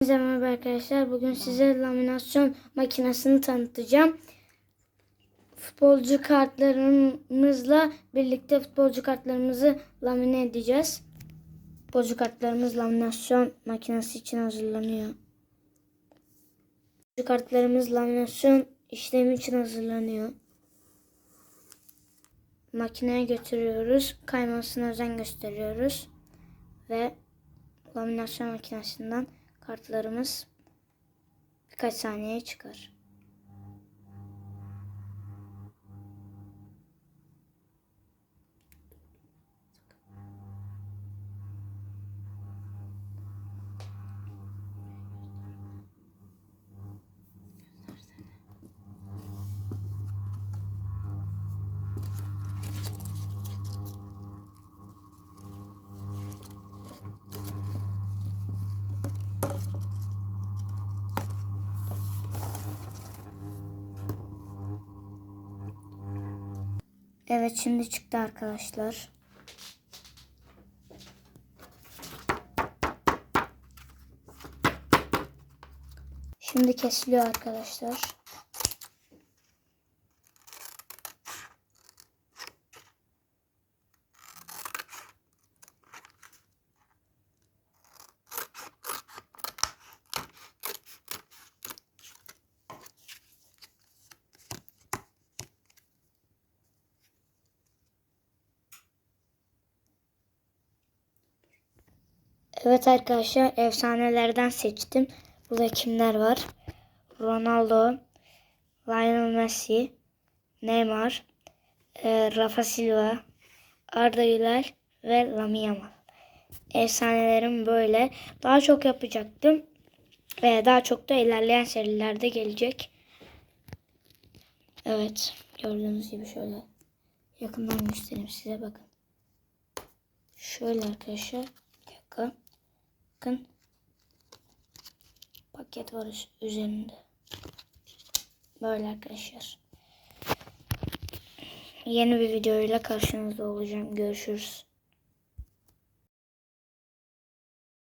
Herkese merhaba arkadaşlar. Bugün size laminasyon makinesini tanıtacağım. Futbolcu kartlarımızla birlikte futbolcu kartlarımızı lamine edeceğiz. Futbolcu kartlarımız laminasyon makinesi için hazırlanıyor. Futbolcu kartlarımız laminasyon işlemi için hazırlanıyor. Makineye götürüyoruz. Kaymasına özen gösteriyoruz. Ve laminasyon makinesinden kartlarımız birkaç saniyeye çıkar. Evet şimdi çıktı arkadaşlar. Şimdi kesiliyor arkadaşlar. Evet arkadaşlar efsanelerden seçtim. Burada kimler var? Ronaldo, Lionel Messi, Neymar, e, Rafa Silva, Arda Güler ve Lamine Yamal. Efsanelerim böyle. Daha çok yapacaktım. Ve daha çok da ilerleyen serilerde gelecek. Evet. Gördüğünüz gibi şöyle yakından göstereyim size bakın. Şöyle arkadaşlar. Bir dakika. Bakın. Paket var üzerinde. Böyle arkadaşlar. Yeni bir videoyla karşınızda olacağım. Görüşürüz.